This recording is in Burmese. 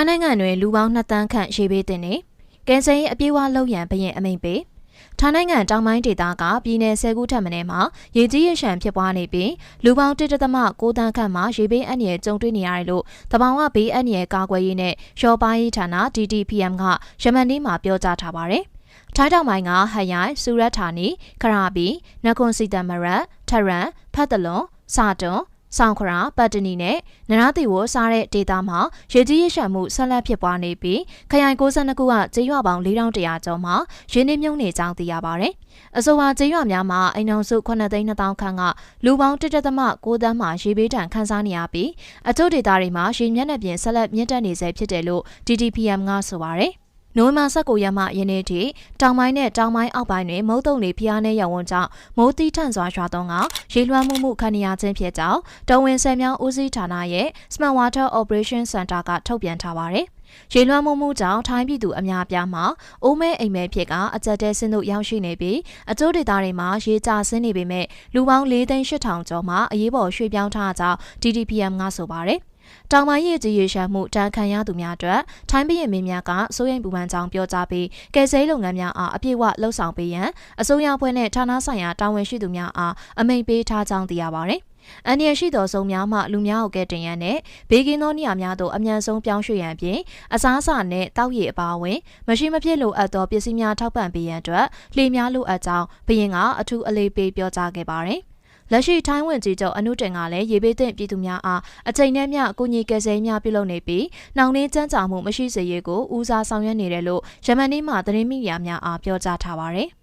ထိုင်းနိုင်ငံတွင်လူပေါင်း2တန်းခန့်ရေဘေးတင်နေကယ်ဆယ်ရေးအပြေးအဝလောက်ရန်ဘရင်အမိန့်ပေးထိုင်းနိုင်ငံတောင်ပိုင်းဒေသကပြည်내10ခုထပ်မံမှာရေကြီးရရှမ်းဖြစ်ပွားနေပြီးလူပေါင်း1.6တန်းခန့်မှာရေဘေးအန္တရာယ်ကြုံတွေ့နေရတယ်လို့တဘာဝဘေးအန္တရာယ်ကာကွယ်ရေးနဲ့ရောပါရေးဌာန DDPM ကရမန်ဒီမှာပြောကြားထားပါတယ်။ထိုင်းတောင်ပိုင်းကဟရိုင်၊စူရတ်ဌာနီ၊ခရာဘီ၊နကွန်စီတမရတ်၊ထရန်၊ဖတ်တလွန်၊စာတွန် ဆောင်ခရာပတ်တနီနဲ့နရတိဝစားတဲ့ဒေသမှာရေကြီးရရှမ်းမှုဆက်လက်ဖြစ်ပွားနေပြီးခရိုင်62ခုကကျေးရွာပေါင်း4100ကျော်မှာရင်းနှီးမြုံနေကြောင်းသိရပါတယ်။အဆိုပါကျေးရွာများမှာအိမ်အောင်စု9,000ခန့်ကလူပေါင်း1.6သန်းမှာရေဘေးဒဏ်ခံစားနေရပြီးအချို့ဒေသတွေမှာရေမျက်နှာပြင်ဆက်လက်မြင့်တက်နေဆဲဖြစ်တယ်လို့ DDPM ကဆိုပါတယ်။ နိုဝင်ဘာ19ရက်မှယနေ့ထိတောင်ပိုင်းနဲ့တောင်ပိုင်းအောက်ပိုင်းတွင်မုတ်တုံလေဖျားနှဲရောင်ဝန်းကြောင့်မိုးတိထန်စွာရွာသွန်းကရေလွှမ်းမှုမှုခံရခြင်းဖြစ်ကြောင်းတော်ဝင်ဆယ်မြောင်းဦးစီးဌာနရဲ့ Smart Water Operation Center ကထုတ်ပြန်ထားပါတယ်။ရေလွှမ်းမှုမှုကြောင့်ထိုင်းပြည်သူအများအပြားမှာအိုးမဲအိမ်မဲဖြစ်ကအကြက်တဲဆင်းတို့ရောက်ရှိနေပြီးအကျိုးဒေသတွေမှာရေကျဆင်းနေပေမဲ့လူပေါင်း၄သိန်း၈ထောင်ကျော်မှာအရေးပေါ်ရွှေ့ပြောင်းထားကြောင်း DDPM ကဆိုပါတယ်။ တောင်ပိုင်းရေးကြီးရေရှာမှုတန်ခံရသူများအတွက်ထိုင်းပြည်မင်းများကစိုးရိမ်ပူပန်ကြောင်းပြောကြားပြီးကယ်ဆယ်လုပ်ငန်းများအားအပြည့်အဝလှုပ်ဆောင်ပေးရန်အစိုးရဖွဲ့နဲ့ဌာနဆိုင်ရာတာဝန်ရှိသူများအားအမိန့်ပေးထားကြောင်းသိရပါတယ်။အန်ရရှိသောဆုံးများမှလူများကိုကဲတင်ရန်နဲ့ဘေးကင်းသောနေရာများသို့အမြန်ဆုံးပြောင်းရွှေ့ရန်ဖြင့်အစားအစာနှင့်တောက်ရည်အပါအဝင်မရှိမဖြစ်လိုအပ်သောပစ္စည်းများထောက်ပံ့ပေးရန်အတွက်လှေများလိုအပ်ကြောင်းဘရင်ကအထူးအလေးပေးပြောကြားခဲ့ပါတယ်။ လက်ရှိထိုင်းဝင်ကြီးချုပ်အနုတင်ကလည်းရေဘေးသင့်ပြည်သူများအားအချိန်နဲ့မျှအကူအညီကယ်ဆယ်များပြုလုပ်နေပြီးနှောင်နှင်းကြမ်းကြာမှုမရှိစေရေးကိုဦးစားဆောင်ရွက်နေတယ်လို့ယမန်နေ့မှာသတင်းမီဒီယာများအားပြောကြားထားပါတယ်။